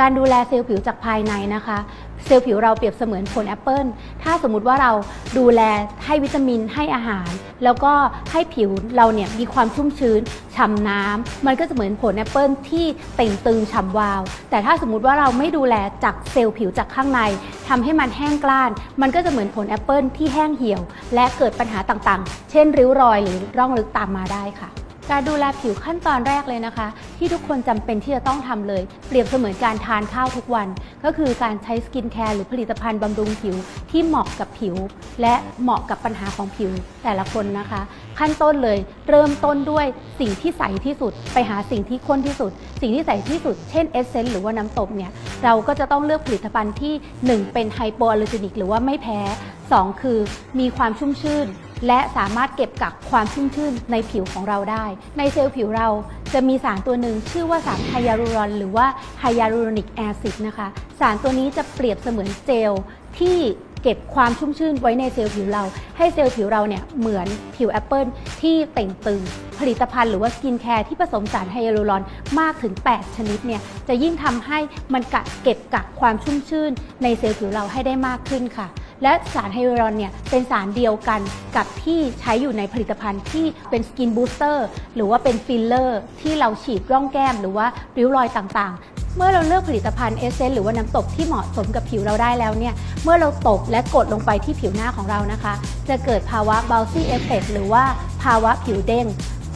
การดูแลเซลล์ผิวจากภายในนะคะ เซลล์ผิวเราเปรียบเสมือนผลแอปเปิลถ้าสมมุติว่าเราดูแลให้วิตามินให้อาหาร แล้วก็ให้ผิวเราเนี่ยมีความชุ่มชื้นฉ่ำน้ำมันก็จะเหมือนผลแอปเปิลที่เต่งตึงฉ่ำวาว แต่ถ้าสมมุติว่าเราไม่ดูแลจากเซลล์ผิวจากข้างในทำให้มันแห้งกล้าน มันก็จะเหมือนผลแอปเปิลที่แห้งเหี่ยว และเกิดปัญหาต่างๆ เช่นริ้วรอยหรือร่องลึกตามมาได้ค่ะ การดูแลผิวขั้นตอนแรกเลยนะคะ ที่ทุกคนจำเป็นที่จะต้องทำเลย เปรียบเสมือนการทานข้าวทุกวัน ก็คือการใช้สกินแคร์หรือผลิตภัณฑ์บำรุงผิวที่เหมาะกับผิว และเหมาะกับปัญหาของผิวแต่ละคนนะคะ ขั้นต้นเลยเริ่มต้นด้วยสิ่งที่ใสที่สุด ไปหาสิ่งที่ข้นที่สุด สิ่งที่ใสที่สุดเช่นเอสเซนต์หรือว่าน้ำตบเนี่ยเราก็จะต้องเลือกผลิตภัณฑ์ที่ 1 เป็นไฮโปอ l ลล r ร์ n นิกหรือว่าไม่แพ้ 2 คือมีความชุ่มชื่น และสามารถเก็บกักความชุ่มชื่นในผิวของเราได้ ในเซลล์ผิวเราจะมีสารตัวหนึ่งชื่อว่าสารไฮยาลูรอน หรือว่าไฮยาลูรอนิกแอซิดนะคะ สารตัวนี้จะเปรียบเสมือนเจลที่เก็บความชุ่มชื่นไว้ในเซลล์ผิวเรา ให้เซลล์ผิวเราเนี่ยเหมือนผิวแอปเปิลที่เต่งตึง ผลิตภัณฑ์หรือว่าสกินแคร์ที่ผสมสารไฮยาลูรอนมากถึง 8 ชนิดเนี่ยจะยิ่งทำให้มันกัดเก็บกักความชุ่มชื่นในเซลล์ผิวเราให้ได้มากขึ้นค่ะ และสารไฮยาลูรอนเนี่ยเป็นสารเดียวกันกับที่ใช้อยู่ในผลิตภัณฑ์ที่เป็นสกินบูสเตอร์หรือว่าเป็นฟิลเลอร์ที่เราฉีดร่องแก้ม หรือว่าริ้วรอยต่างๆ เมื่อเราเลือกผลิตภัณฑ์เอเซนหรือว่าน้ำตบที่เหมาะสมกับผิวเราได้แล้วเนี่ยเมื่อเราตบและกดลงไปที่ผิวหน้าของเรานะคะ จะเกิดภาวะ bouncy effect หรือว่าภาวะผิวเด้ง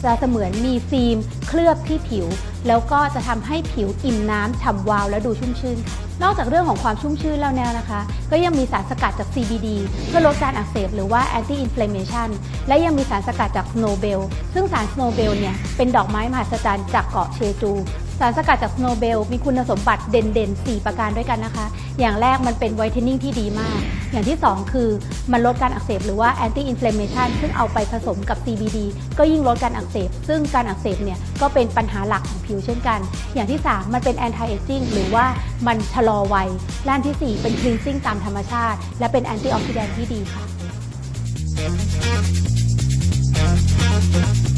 จะเสมือนมีฟิล์มเคลือบที่ผิว แล้วก็จะทำให้ผิวอิ่มน้ำฉ่ำวาวและดูชุ่มชื่นค่ะนอกจากเรื่องของความชุ่มชื่นแล้วเนี่ยนะคะ ก็ยังมีสารสกัดจาก CBD เพื่อลดการอักเสบหรือว่า anti inflammation และยังมีสารสกัดจาก Snowbell ซึ่งสาร Snowbell เนี่ยเป็นดอกไม้มหัศจรรย์จากเกาะเชจูสารสกัดจาก Snowbell มีคุณสมบัติเด่นๆ 4 ประการด้วยกันนะคะ อย่างแรกมันเป็นไวท์เทนนิ่งที่ดีมาก อย่างที่ 2 คือมันลดการอักเสบหรือว่า anti inflammation ซึ่งเอาไปผสมกับ CBD ก็ยิ่งลดการอักเสบ ซึ่งการอักเสบเนี่ยก็เป็นปัญหาหลักของผิวเช่นกัน อย่างที่ 3 มันเป็น anti aging หรือว่ามันชะลอวัยและอันทีสี่4 เป็น cleansing ตามธรรมชาติ และเป็น antioxidant ที่ดีค่ะ Thank you.